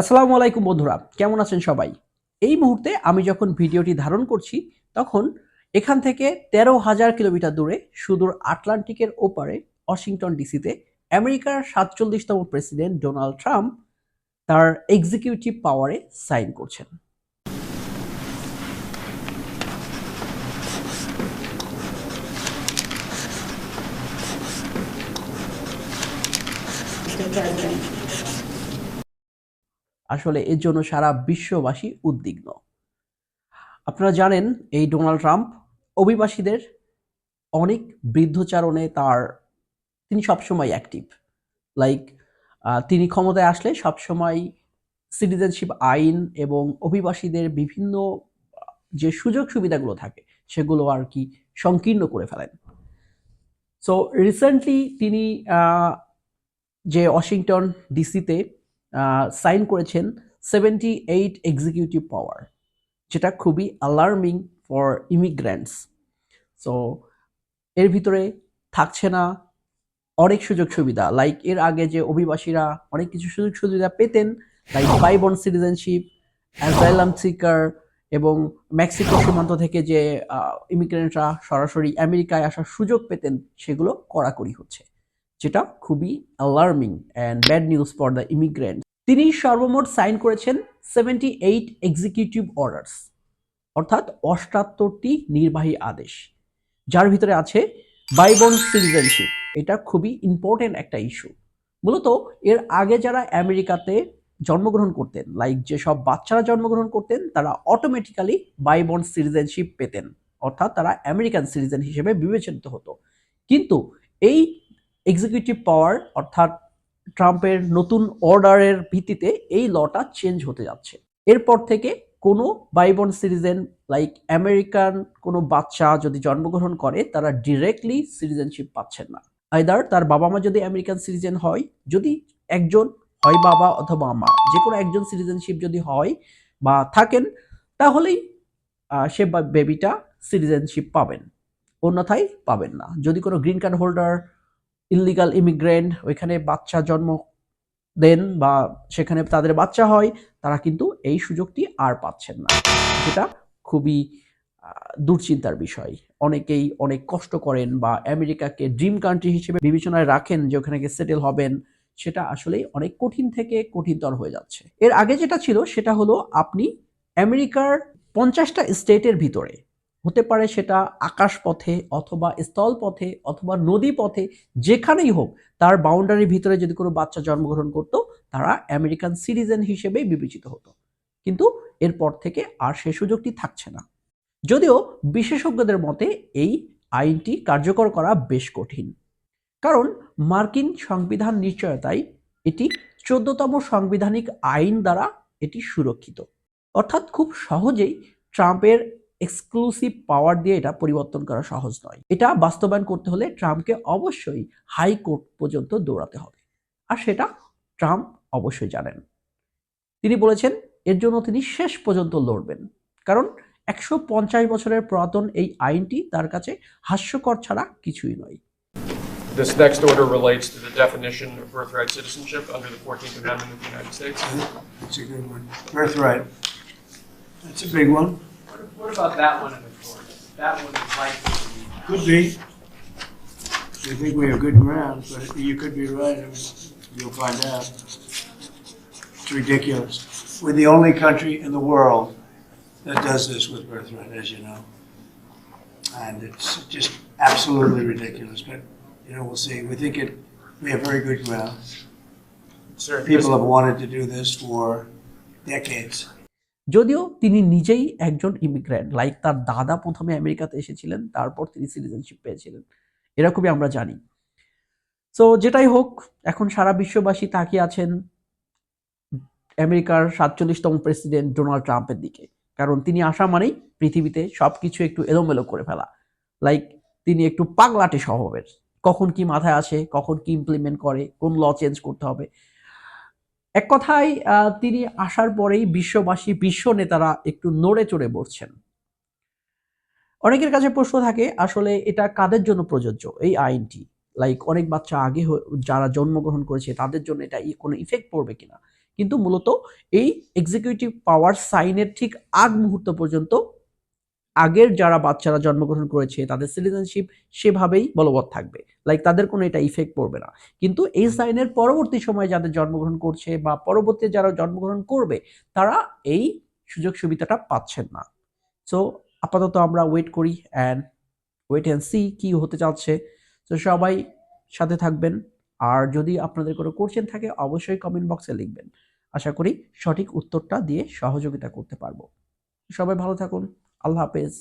আসসালামু আলাইকুম বন্ধুরা, কেমন আছেন সবাই? এই মুহূর্তে আমি যখন ভিডিওটি ধারণ করছি, তখন এখান থেকে তেরো হাজার কিলোমিটার দূরে সুদূর আটলান্টিকের ওপারে ওয়াশিংটন ডিসিতে আমেরিকার সাতচল্লিশতম প্রেসিডেন্ট ডোনাল্ড ট্রাম্প তার এক্সিকিউটিভ পাওয়ারে সাইন করছেন। আসলে এর জন্য সারা বিশ্ববাসী উদ্বিগ্ন। আপনারা জানেন, এই ডোনাল্ড ট্রাম্প অভিবাসীদের অনেক বৃদ্ধচারণে তার, তিনি সবসময় অ্যাক্টিভ। লাইক তিনি ক্ষমতায় আসলে সবসময় সিটিজেনশিপ আইন এবং অভিবাসীদের বিভিন্ন, যে সুযোগ সুবিধাগুলো থাকে, সেগুলো আর কি সংকীর্ণ করে ফেলেন। সো রিসেন্টলি তিনি যে ওয়াশিংটন ডিসিতে সাইন করেছেন সেভেন্টি এইট এক্সিকিউটিভ পাওয়ার যেটা খুবই অ্যালার্মিং ফর ইমিগ্র্যান্টস সো এর ভিতরে থাকছে না অনেক সুযোগ সুবিধা লাইক এর আগে যে অভিবাসীরা অনেক কিছু সুযোগ সুবিধা পেতেন like by born citizenship asylum seeker এবং মেক্সিকো সীমান্ত থেকে যে ইমিগ্রেন্টরা সরাসরি আমেরিকায় আসার সুযোগ পেতেন, সেগুলো কড়াকড়ি হচ্ছে। যেটা খুবই alarming and bad news for the immigrant তিনি সর্বমোট সাইন করেছেন সেভেন্টি এইট এক্সিকিউটিভ অর্ডার্স অর্থাৎ অষ্টাত্তরটি নির্বাহী আদেশ, যার ভিতরে আছে বাইবন সিটিজেনশিপ এটা খুবই ইম্পর্টেন্ট একটা ইস্যু মূলত এর আগে যারা আমেরিকাতে জন্মগ্রহণ করতেন লাইক যেসব বাচ্চারা জন্মগ্রহণ করতেন, তারা অটোমেটিক্যালি বাইবন সিটিজেনশিপ পেতেন, অর্থাৎ তারা আমেরিকান সিটিজেন হিসেবে বিবেচিত হতো। কিন্তু এই এক্সিকিউটিভ পাওয়ার অর্থাৎ ট্রাম্পের নতুন অর্ডারের ভিত্তিতে এই লটা চেঞ্জ হতে যাচ্ছে। এরপর থেকে কোনো বাইবন সিটিজেন লাইক আমেরিকান কোনো বাচ্চা যদি জন্মগ্রহণ করে, তারা ডিরেক্টলি সিটিজেনশিপ পাচ্ছেন না। আইদার তার বাবা মা যদি আমেরিকান সিটিজেন হয়, যদি একজন হয় বাবা অথবা মা যে কোনো একজন সিটিজেনশিপ যদি হয় বা থাকেন, তাহলেই সে বেবিটা সিটিজেনশিপ পাবেন। অন্যথায় পাবেন না। যদি কোনো green card holder illegal immigrant ওইখানে বাচ্চা জন্ম দেন বা সেখানে তাদের বাচ্চা হয়, তারা কিন্তু এই সুযোগটি আর পাচ্ছেন না। যেটা খুবই দুশ্চিন্তার বিষয়। অনেকেই অনেক কষ্ট করেন বা আমেরিকাকে ড্রিম কান্ট্রি হিসেবে বিবেচনায় রাখেন যে ওখানে সেটেল হবেন, সেটা আসলেই অনেক কঠিন থেকে কঠিনতর হয়ে যাচ্ছে। এর আগে যেটা ছিল, সেটা হলো আপনি আমেরিকার পঞ্চাশটা স্টেটের ভিতরে হতে পারে সেটা আকাশ পথে অথবা স্থল পথে অথবা নদী পথে যেখানেই হোক, তার বাউন্ডারির ভিতরে যদি কোনো বাচ্চা জন্মগ্রহণ করতো, তারা আমেরিকান সিটিজেন হিসেবে বিবেচিত হতো। কিন্তু এরপর থেকে আর সে সুযোগটি থাকছে না। যদিও বিশেষজ্ঞদের মতে এই আইনটি কার্যকর করা বেশ কঠিন। কারণ মার্কিন সংবিধান নিশ্চয়তায় এটি চোদ্দতম সাংবিধানিক আইন দ্বারা এটি সুরক্ষিত। অর্থাৎ খুব সহজেই ট্রাম্পের এক্সক্লুসিভ পাওয়ার দিয়ে এটা পরিবর্তন করা সহজ নয় এটা বাস্তবায়ন করতে হলে ট্রাম্পকে অবশ্যই হাইকোর্ট পর্যন্ত দৌড়াতে হবে আর সেটা ট্রাম্প অবশ্যই জানেন তিনি বলেছেন এর জন্য তিনি শেষ পর্যন্ত লড়বেন কারণ একশো পঞ্চাশ বছরের পুরাতন এই আইনটি তার কাছে হাস্যকর ছাড়া কিছুই নয় This next order relates to the definition of birthright citizenship under the 14th Amendment of the United States. That's a good one. Birthright. That's a big one. What what about that one in the court? That one is likely to be. Could be. We think we have good ground, but you could be right. I mean, You'll find out. It's ridiculous. We're the only country in the world that does this with birthright, as you know. And it's just absolutely ridiculous, but, you know, we'll see. We think it, we have very good ground. Sir, People have wanted to do this for decades. যদিও তিনি নিজেই একজন immigrant like তার দাদা প্রথমে আমেরিকাতে এসেছিলেন, তারপর তিনি সিটিজেনশিপ পেয়েছিলেন। এরকমই আমরা জানি। সো যেটাই হোক, এখন সারা বিশ্ববাসী তাকিয়ে আছেন আমেরিকার সাতচল্লিশতম প্রেসিডেন্ট ডোনাল্ড ট্রাম্পের দিকে। কারণ তিনি আসা মানেই পৃথিবীতে সবকিছু একটু এলোমেলো করে ফেলা। লাইক তিনি একটু পাগলাটে স্বভাবের। কখন কি মাথায় আসে, কখন কি ইমপ্লিমেন্ট করে, কোন ল চেঞ্জ করতে হবে। এক কথায় তিনি আসার পরেই বিশ্ববাসী, বিশ্ব নেতারা একটু নড়ে চড়ে বসছেন। অনেকের কাছে প্রশ্ন থাকে, আসলে এটা কাদের জন্য প্রযোজ্য এই আইনটি? লাইক অনেক বাচ্চা আগে যারা জন্মগ্রহণ করেছে, তাদের জন্য এটা কোনো ইফেক্ট পড়বে কিনা? কিন্তু মূলত এই এক্সিকিউটিভ পাওয়ার সাইনের ঠিক আগ মুহূর্ত পর্যন্ত আগের যারা বাচ্চারা জন্মগ্রহণ করেছে তাদের সিটিজেনশিপ সেভাবেই বলবৎ থাকবে। লাইক তাদের কোনো এটা ইফেক্ট পড়বে না। কিন্তু এই সাইনের পরবর্তী সময়ে যাদের জন্মগ্রহণ করছে বা পরবর্তী যারা জন্মগ্রহণ করবে তারা এই সুযোগ সুবিধাটা পাচ্ছেন না। সো আপাতত আমরা ওয়েট করি অ্যান্ড ওয়েট অ্যান্ড সি কি হতে চাচ্ছে তো সবাই সাথে থাকবেন। আর যদি আপনাদের কোনো কোশ্চেন থাকে অবশ্যই কমেন্ট বক্সে লিখবেন। আশা করি সঠিক উত্তরটা দিয়ে সহযোগিতা করতে পারব। সবাই ভালো থাকুন। আল্লাহ হাফেজ।